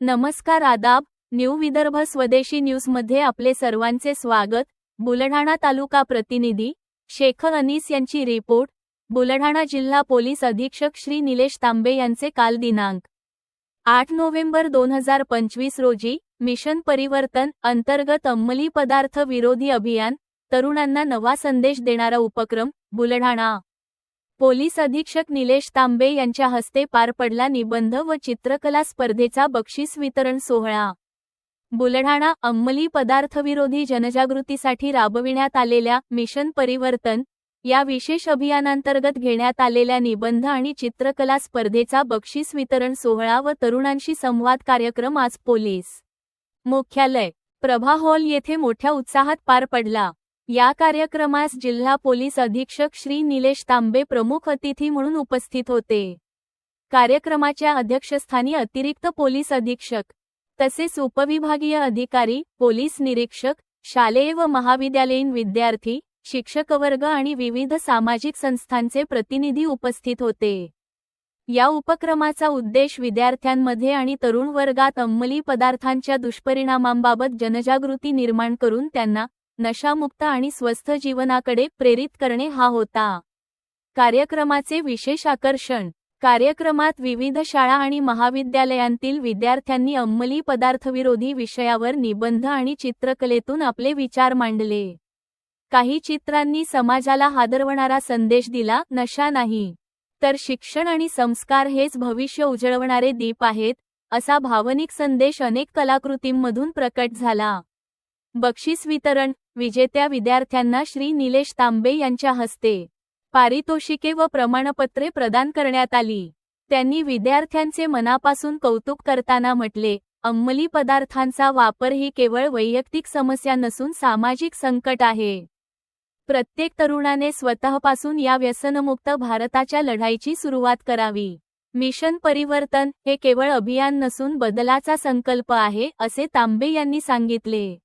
नमस्कार आदाब न्यू विदर्भ स्वदेशी न्यूजमध्ये आपले सर्वांचे स्वागत. बुलढाणा तालुका प्रतिनिधी शेख अनीस यांची रिपोर्ट. बुलढाणा जिल्हा पोलीस अधीक्षक श्री निलेश तांबे यांचे काल दिनांक आठ नोव्हेंबर दोन हजार पंचवीस रोजी मिशन परिवर्तन अंतर्गत अंमली पदार्थ विरोधी अभियान तरुणांना नवा संदेश देणारा उपक्रम बुलढाणा. पोलीस अधीक्षक निलेश तांबे यांच्या हस्ते पार पडला निबंध व चित्रकला स्पर्धेचा बक्षीस वितरण सोहळा. बुलढाणा अंमली पदार्थविरोधी जनजागृतीसाठी राबविण्यात आलेल्या मिशन परिवर्तन या विशेष अभियानांतर्गत घेण्यात आलेल्या निबंध आणि चित्रकला स्पर्धेचा बक्षीस वितरण सोहळा व तरुणांशी संवाद कार्यक्रम आज पोलीस मुख्यालय प्रभा हॉल येथे मोठ्या उत्साहात पार पडला. या कार्यक्रमास जिल्हा पोलीस अधीक्षक श्री निलेश तांबे प्रमुख अतिथी म्हणून उपस्थित होते. कार्यक्रमाच्या अध्यक्षस्थानी अतिरिक्त पोलीस अधीक्षक तसेच उपविभागीय अधिकारी पोलीस निरीक्षक शालेय व महाविद्यालयीन विद्यार्थी शिक्षकवर्ग आणि विविध सामाजिक संस्थांचे प्रतिनिधी उपस्थित होते. या उपक्रमाचा उद्देश विद्यार्थ्यांमध्ये आणि तरुण वर्गात अंमली पदार्थांच्या दुष्परिणामांबाबत जनजागृती निर्माण करून त्यांना नशामुक्त आणि स्वस्थ जीवनाकडे प्रेरित करणे हा होता. कार्यक्रमाचे विशेष आकर्षण. कार्यक्रमात विविध शाळा आणि महाविद्यालयांतील विद्यार्थ्यांनी अंमली पदार्थविरोधी विषयावर निबंध आणि चित्रकलेतून आपले विचार मांडले. काही चित्रांनी समाजाला हादरवणारा संदेश दिला नशा नाही. तर शिक्षण आणि संस्कार हेच भविष्य उजळवणारे दीप आहेत असा भावनिक संदेश अनेक कलाकृतींमधून प्रकट झाला. बक्षीस वितरण विजेत्या विद्यार्थ्यांना श्री निलेश तांबे यांच्या हस्ते. पारितोषिके व प्रमाणपत्रे प्रदान करण्यात आली. त्यांनी विद्यार्थ्यांचे मनापासून कौतुक करताना म्हटले अंमली पदार्थांचा वापर ही केवळ वैयक्तिक समस्या नसून सामाजिक संकट आहे. प्रत्येक तरुणाने स्वतःपासून या व्यसनमुक्त भारताच्या लढाईची सुरुवात करावी. मिशन परिवर्तन हे केवळ अभियान नसून बदलाचा संकल्प आहे असे तांबे यांनी सांगितले.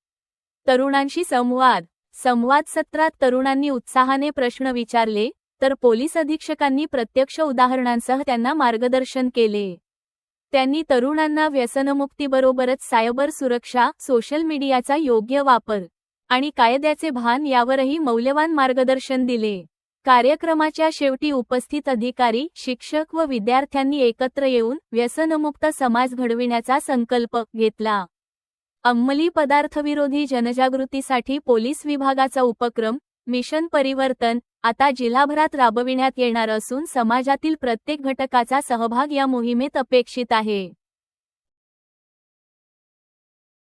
तरुणांशी संवाद. संवाद सत्रात तरुणांनी उत्साहाने प्रश्न विचारले तर पोलीस अधीक्षकांनी प्रत्यक्ष उदाहरणांसह त्यांना मार्गदर्शन केले. त्यांनी तरुणांना व्यसनमुक्तीबरोबरच सायबर सुरक्षा सोशल मीडियाचा योग्य वापर आणि कायद्याचे भान यावरही मौल्यवान मार्गदर्शन दिले. कार्यक्रमाच्या शेवटी उपस्थित अधिकारी शिक्षक व विद्यार्थ्यांनी एकत्र येऊन व्यसनमुक्त समाज घडविण्याचा संकल्प घेतला. अंमली पदार्थविरोधी जनजागृतीसाठी पोलीस विभागाचा उपक्रम मिशन परिवर्तन आता जिल्हाभरात राबविण्यात येणार असून समाजातील प्रत्येक घटकाचा सहभाग या मोहिमेत अपेक्षित आहे.